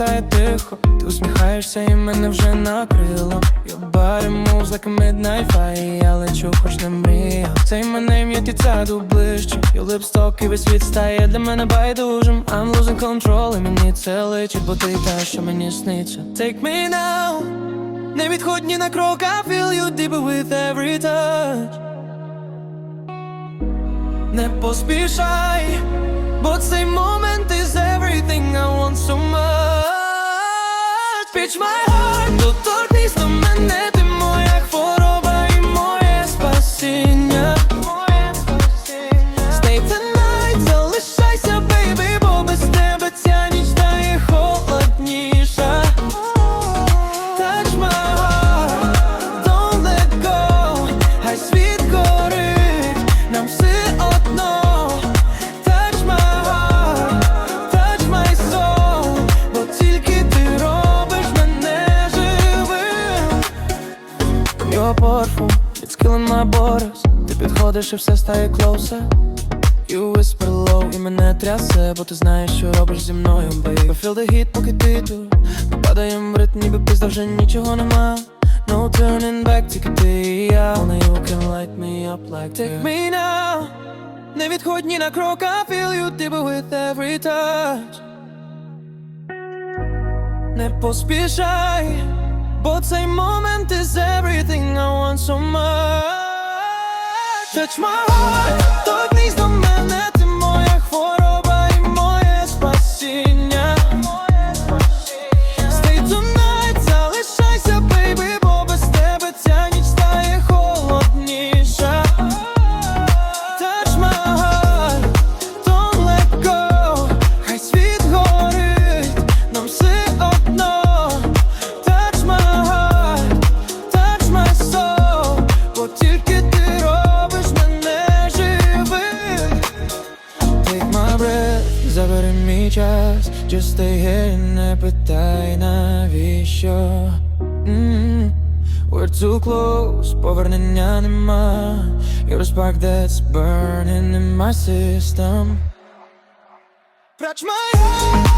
стає тихо, ти усміхаєшся і мене вже накрило. Body moves like a midnight fire. Я лечу, хоч не мріяв. Цей мене ті цаду ближче. Your lips talk і весь світ стає для мене байдужим. I'm losing control і мені це личить, бо ти та, що мені сниться. Take me now. Не відходь ні на крок, I feel you deeper with every touch. Не поспішай, бо цей момент is everything I want so much Pitch my heart, Your perfume, it's killing my borders Ти підходиш і все стає closer You whisper low і мене трясе, бо ти знаєш, що робиш зі мною, babe I feel the heat, поки ти тут Ми падаєм в ритм, ніби пізда вже нічого нема No turning back, тільки ти і я Only you can light me up like Take me now Не відходь ні на крок, I feel you deeper with every touch Не поспішай, But a moment is everything I want so much. Touch my heart. мій час Just stay here і не питай навіщо М, We're too close, повернення нема You're a spark that's burning in my system Touch my heart